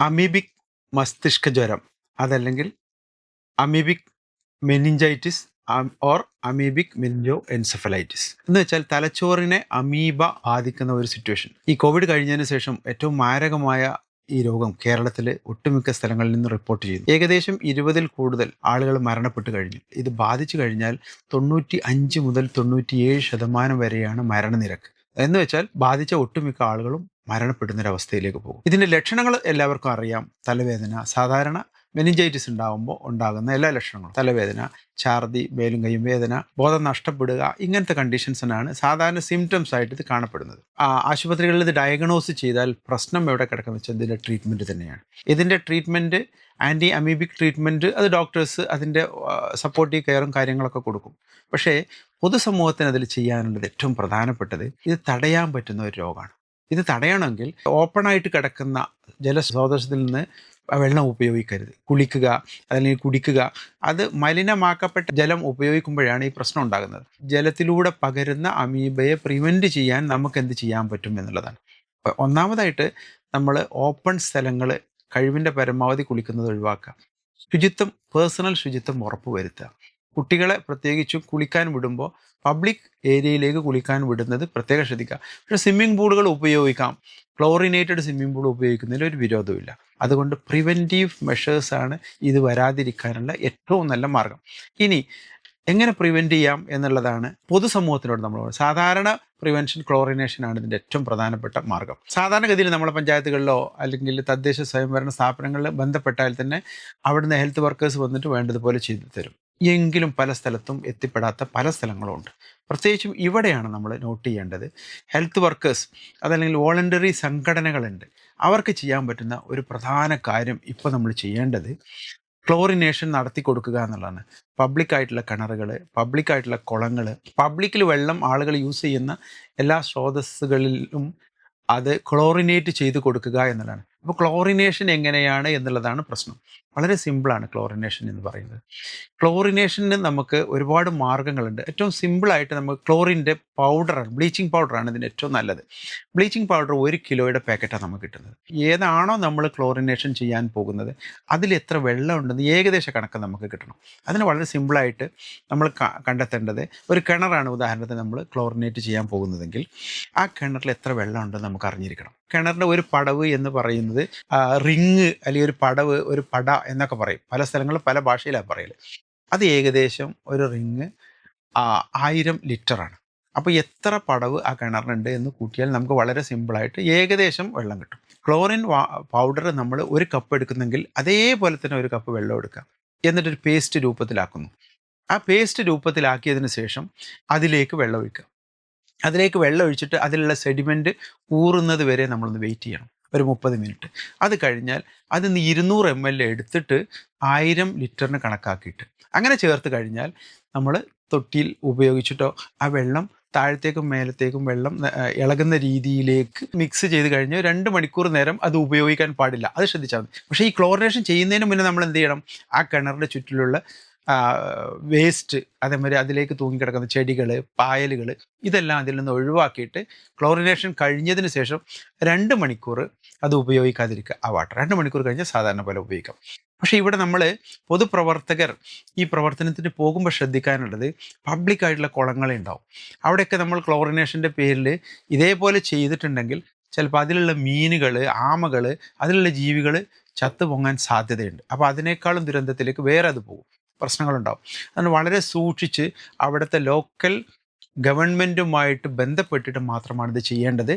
Amoebic മസ്തിഷ്ക ജ്വരം അതല്ലെങ്കിൽ amoebic meningitis or amoebic meningoencephalitis എന്ന് വെച്ചാൽ തലച്ചോറിനെ അമീബ ബാധിക്കുന്ന ഒരു സിറ്റുവേഷൻ. ഈ കോവിഡ് കഴിഞ്ഞതിന് ശേഷം ഏറ്റവും മാരകമായ ഈ രോഗം കേരളത്തിൽ ഒട്ടുമിക്ക സ്ഥലങ്ങളിൽ നിന്ന് റിപ്പോർട്ട് ചെയ്തു ഏകദേശം ഇരുപതിൽ കൂടുതൽ ആളുകൾ മരണപ്പെട്ട് കഴിഞ്ഞു. ഇത് ബാധിച്ചു കഴിഞ്ഞാൽ തൊണ്ണൂറ്റി അഞ്ച് മുതൽ തൊണ്ണൂറ്റിയേഴ് ശതമാനം വരെയാണ് മരണനിരക്ക്. എന്ന് വെച്ചാൽ ബാധിച്ച ഒട്ടുമിക്ക ആളുകളും മരണപ്പെടുന്ന ഒരു അവസ്ഥയിലേക്ക് പോകും. ഇതിന്റെ ലക്ഷണങ്ങൾ എല്ലാവർക്കും അറിയാം. തലവേദന സാധാരണ മെനിഞ്ചൈറ്റിസ് ഉണ്ടാകുമ്പോൾ ഉണ്ടാകുന്ന എല്ലാ ലക്ഷണങ്ങളും. തലവേദന ഛാർദി മേലും കൈയും വേദന ബോധം നഷ്ടപ്പെടുക ഇങ്ങനത്തെ കണ്ടീഷൻസിനാണ് സാധാരണ സിംറ്റംസ് ആയിട്ട് ഇത് കാണപ്പെടുന്നത്. ആശുപത്രികളിൽ ഇത് ഡയഗ്നോസ് ചെയ്താൽ പ്രശ്നം എവിടെ കിടക്കുന്ന വെച്ചാൽ ഇതിന്റെ ട്രീറ്റ്മെന്റ് തന്നെയാണ്. ഇതിന്റെ ട്രീറ്റ്മെന്റ് ആന്റി അമീബിക് ട്രീറ്റ്മെന്റ് അത് ഡോക്ടേഴ്സ് അതിന്റെ സപ്പോർട്ടീവ് കെയറും കാര്യങ്ങളൊക്കെ കൊടുക്കും. പക്ഷേ പൊതുസമൂഹത്തിന് അതിൽ ചെയ്യാനുള്ളത് ഏറ്റവും പ്രധാനപ്പെട്ടത് ഇത് തടയാൻ പറ്റുന്ന ഒരു രോഗമാണ്. ഇത് തടയണമെങ്കിൽ ഓപ്പണായിട്ട് കിടക്കുന്ന ജലസ്രോതസ്സിൽ നിന്ന് വെള്ളം ഉപയോഗിക്കരുത്. കുളിക്കുക അല്ലെങ്കിൽ കുടിക്കുക അത് മലിനമാക്കപ്പെട്ട ജലം ഉപയോഗിക്കുമ്പോഴാണ് ഈ പ്രശ്നം ഉണ്ടാകുന്നത്. ജലത്തിലൂടെ പകരുന്ന അമീബയെ പ്രിവെന്റ് ചെയ്യാൻ നമുക്ക് എന്ത് ചെയ്യാൻ പറ്റും എന്നുള്ളതാണ്. ഒന്നാമതായിട്ട് നമ്മൾ ഓപ്പൺ സ്ഥലങ്ങൾ കഴിവിന്റെ പരമാവധി കുളിക്കുന്നത് ഒഴിവാക്കുക. ശുചിത്വം പേഴ്സണൽ ശുചിത്വം ഉറപ്പുവരുത്തുക. കുട്ടികളെ പ്രത്യേകിച്ചും കുളിക്കാൻ വിടുമ്പോൾ പബ്ലിക് ഏരിയയിലേക്ക് കുളിക്കാൻ വിടുന്നത് പ്രത്യേകം ശ്രദ്ധിക്കുക. പക്ഷേ സ്വിമ്മിംഗ് പൂളുകൾ ഉപയോഗിക്കാം. ക്ലോറിനേറ്റഡ് സ്വിമ്മിംഗ് പൂൾ ഉപയോഗിക്കുന്നതിൽ ഒരു വിരോധമില്ല അതുകൊണ്ട് പ്രിവെന്റീവ് മെഷേഴ്സാണ് ഇത് വരാതിരിക്കാനുള്ള ഏറ്റവും നല്ല മാർഗം. ഇനി എങ്ങനെ പ്രിവെന്റ് ചെയ്യാം എന്നുള്ളതാണ് പൊതുസമൂഹത്തിനോട് നമ്മൾ സാധാരണ പ്രിവെൻഷൻ ക്ലോറിനേഷൻ ആണ് ഇതിന്റെ ഏറ്റവും പ്രധാനപ്പെട്ട മാർഗം. സാധാരണഗതിയിൽ നമ്മളെ പഞ്ചായത്തുകളിലോ അല്ലെങ്കിൽ തദ്ദേശ സ്വയംഭരണ സ്ഥാപനങ്ങളിൽ ബന്ധപ്പെട്ടാൽ തന്നെ അവിടുന്ന് ഹെൽത്ത് വർക്കേഴ്സ് വന്നിട്ട് വേണ്ടതുപോലെ ചെയ്തു തരും. എങ്കിലും പല സ്ഥലത്തും എത്തിപ്പെടാത്ത പല സ്ഥലങ്ങളുമുണ്ട് പ്രത്യേകിച്ചും ഇവിടെയാണ് നമ്മൾ നോട്ട് ചെയ്യേണ്ടത്. ഹെൽത്ത് വർക്കേഴ്സ് അതല്ലെങ്കിൽ വോളണ്ടറി സംഘടനകളുണ്ട്. അവർക്ക് ചെയ്യാൻ പറ്റുന്ന ഒരു പ്രധാന കാര്യം ഇപ്പോൾ നമ്മൾ ചെയ്യേണ്ടത് ക്ലോറിനേഷൻ നടത്തി കൊടുക്കുക എന്നുള്ളതാണ്. പബ്ലിക്കായിട്ടുള്ള കിണറുകൾ പബ്ലിക്കായിട്ടുള്ള കുളങ്ങൾ പബ്ലിക്കിൽ വെള്ളം ആളുകൾ യൂസ് ചെയ്യുന്ന എല്ലാ സ്രോതസ്സുകളിലും അത് ക്ലോറിനേറ്റ് ചെയ്ത് കൊടുക്കുക എന്നുള്ളതാണ്. അപ്പോൾ ക്ലോറിനേഷൻ എങ്ങനെയാണ് എന്നുള്ളതാണ് പ്രശ്നം. വളരെ സിമ്പിളാണ് ക്ലോറിനേഷൻ എന്ന് പറയുന്നത്. ക്ലോറിനേഷന് നമുക്ക് ഒരുപാട് മാർഗങ്ങളുണ്ട് ഏറ്റവും സിമ്പിളായിട്ട് നമുക്ക് ക്ലോറിന്റെ പൗഡറാണ് ബ്ലീച്ചിങ് പൗഡറാണ് ഇതിന് ഏറ്റവും നല്ലത്. ബ്ലീച്ചിങ് പൗഡർ ഒരു കിലോയുടെ പാക്കറ്റാണ് നമുക്ക് കിട്ടുന്നത്. ഏതാണോ നമ്മൾ ക്ലോറിനേഷൻ ചെയ്യാൻ പോകുന്നത് അതിൽ എത്ര വെള്ളം ഉണ്ടെന്ന് ഏകദേശ കണക്ക് നമുക്ക് കിട്ടണം. അതിന് വളരെ സിമ്പിളായിട്ട് നമ്മൾ കണ്ടെത്തേണ്ടത് ഒരു കിണറാണ്. ഉദാഹരണത്തിന് നമ്മൾ ക്ലോറിനേറ്റ് ചെയ്യാൻ പോകുന്നതെങ്കിൽ ആ കിണറിൽ എത്ര വെള്ളം ഉണ്ടെന്ന് നമുക്ക് അറിഞ്ഞിരിക്കണം. കിണറിന്റെ ഒരു പടവ് എന്ന് പറയുന്നത് റിങ് അല്ലെങ്കിൽ ഒരു പടവ് ഒരു പട എന്നൊക്കെ പറയും. പല സ്ഥലങ്ങളിൽ പല ഭാഷയിലാണ് പറയൽ അത് ഏകദേശം ഒരു റിങ് ആയിരം ലിറ്ററാണ്. അപ്പോൾ എത്ര പടവ് ആ കിണറിനുണ്ട് എന്ന് കൂട്ടിയാൽ നമുക്ക് വളരെ സിമ്പിളായിട്ട് ഏകദേശം വെള്ളം കിട്ടും. ക്ലോറിൻ പൗഡർ നമ്മൾ ഒരു കപ്പ് എടുക്കുന്നെങ്കിൽ അതേപോലെ തന്നെ ഒരു കപ്പ് വെള്ളം എടുക്കുക എന്നിട്ടൊരു പേസ്റ്റ് രൂപത്തിലാക്കുന്നു. ആ പേസ്റ്റ് രൂപത്തിലാക്കിയതിന് ശേഷം അതിലേക്ക് വെള്ളം ഒഴിക്കുക അതിലേക്ക് വെള്ളം ഒഴിച്ചിട്ട് അതിലുള്ള സെഡിമെന്റ് ഊറുന്നത് വരെ നമ്മളൊന്ന് വെയിറ്റ് ചെയ്യണം. ഒരു മുപ്പത് മിനിറ്റ് അത് കഴിഞ്ഞാൽ അതിൽ നിന്ന് ഇരുന്നൂറ് എം എൽ എടുത്തിട്ട് ആയിരം ലിറ്ററിന് കണക്കാക്കിയിട്ട്. അങ്ങനെ ചേർത്ത് കഴിഞ്ഞാൽ നമ്മൾ തൊട്ടിയിൽ ഉപയോഗിച്ചിട്ടോ ആ വെള്ളം താഴത്തേക്കും മേലത്തേക്കും വെള്ളം ഇളകുന്ന രീതിയിലേക്ക് മിക്സ് ചെയ്ത് കഴിഞ്ഞ് രണ്ട് മണിക്കൂർ നേരം അത് ഉപയോഗിക്കാൻ പാടില്ല. അത് ശ്രദ്ധിച്ചാൽ മതി. പക്ഷേ ഈ ക്ലോറിനേഷൻ ചെയ്യുന്നതിന് മുന്നേ നമ്മൾ എന്ത് ചെയ്യണം? ആ കിണറിന്റെ ചുറ്റിലുള്ള വേസ്റ്റ് അതേമാതിരി അതിലേക്ക് തൂങ്ങിക്കിടക്കുന്ന ചെടികൾ പായലുകൾ ഇതെല്ലാം അതിൽ നിന്ന് ഒഴിവാക്കിയിട്ട് ക്ലോറിനേഷൻ കഴിഞ്ഞതിന് ശേഷം രണ്ട് മണിക്കൂർ അത് ഉപയോഗിക്കാതിരിക്കുക. ആ വാട്ടർ രണ്ട് മണിക്കൂർ കഴിഞ്ഞാൽ സാധാരണ പോലെ ഉപയോഗിക്കാം. പക്ഷേ ഇവിടെ നമ്മൾ പൊതുപ്രവർത്തകർ ഈ പ്രവർത്തനത്തിന് പോകുമ്പോൾ ശ്രദ്ധിക്കാനുള്ളത് പബ്ലിക്കായിട്ടുള്ള കുളങ്ങളെ ഉണ്ടാവും. അവിടെയൊക്കെ നമ്മൾ ക്ലോറിനേഷന്റെ പേരിൽ ഇതേപോലെ ചെയ്തിട്ടുണ്ടെങ്കിൽ ചിലപ്പോൾ അതിലുള്ള മീനുകൾ ആമകൾ അതിലുള്ള ജീവികൾ ചത്തു പൊങ്ങാൻ സാധ്യതയുണ്ട്. അപ്പോൾ അതിനേക്കാളും ദുരന്തത്തിലേക്ക് വേറെ അത് പോകും. പ്രശ്നങ്ങളുണ്ടാവും. അതുകൊണ്ട് വളരെ സൂക്ഷിച്ച് അവിടുത്തെ ലോക്കൽ ഗവൺമെന്റുമായിട്ട് ബന്ധപ്പെട്ടിട്ട് മാത്രമാണ് ഇത് ചെയ്യേണ്ടത്.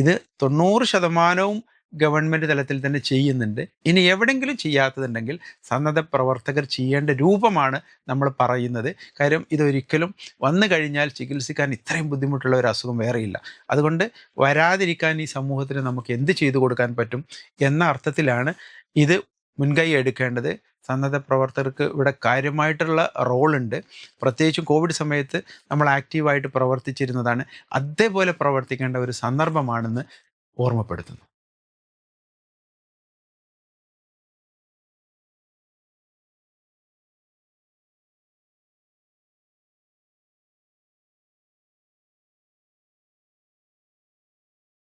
ഇത് തൊണ്ണൂറ് ശതമാനവും ഗവൺമെന്റ് തലത്തിൽ തന്നെ ചെയ്യുന്നുണ്ട്. ഇനി എവിടെങ്കിലും ചെയ്യാത്തതുണ്ടെങ്കിൽ സന്നദ്ധ പ്രവർത്തകർ ചെയ്യേണ്ട രൂപമാണ് നമ്മൾ പറയുന്നത്. കാര്യം ഇതൊരിക്കലും വന്നു കഴിഞ്ഞാൽ ചികിത്സിക്കാൻ ഇത്രയും ബുദ്ധിമുട്ടുള്ള ഒരു അസുഖം വേറെയില്ല അതുകൊണ്ട് വരാതിരിക്കാൻ ഈ സമൂഹത്തിന് നമുക്ക് എന്ത് ചെയ്തു കൊടുക്കാൻ പറ്റും എന്ന അർത്ഥത്തിലാണ് ഇത് മുൻകൈ എടുക്കേണ്ടത് സന്നദ്ധ പ്രവർത്തകർക്ക് ഇവിടെ കാര്യമായിട്ടുള്ള റോളുണ്ട്. പ്രത്യേകിച്ചും കോവിഡ് സമയത്ത് നമ്മൾ ആക്റ്റീവായിട്ട് പ്രവർത്തിച്ചിരുന്നതാണ്. അതേപോലെ പ്രവർത്തിക്കേണ്ട ഒരു സന്ദർഭമാണെന്ന് ഓർമ്മപ്പെടുത്തുന്നു.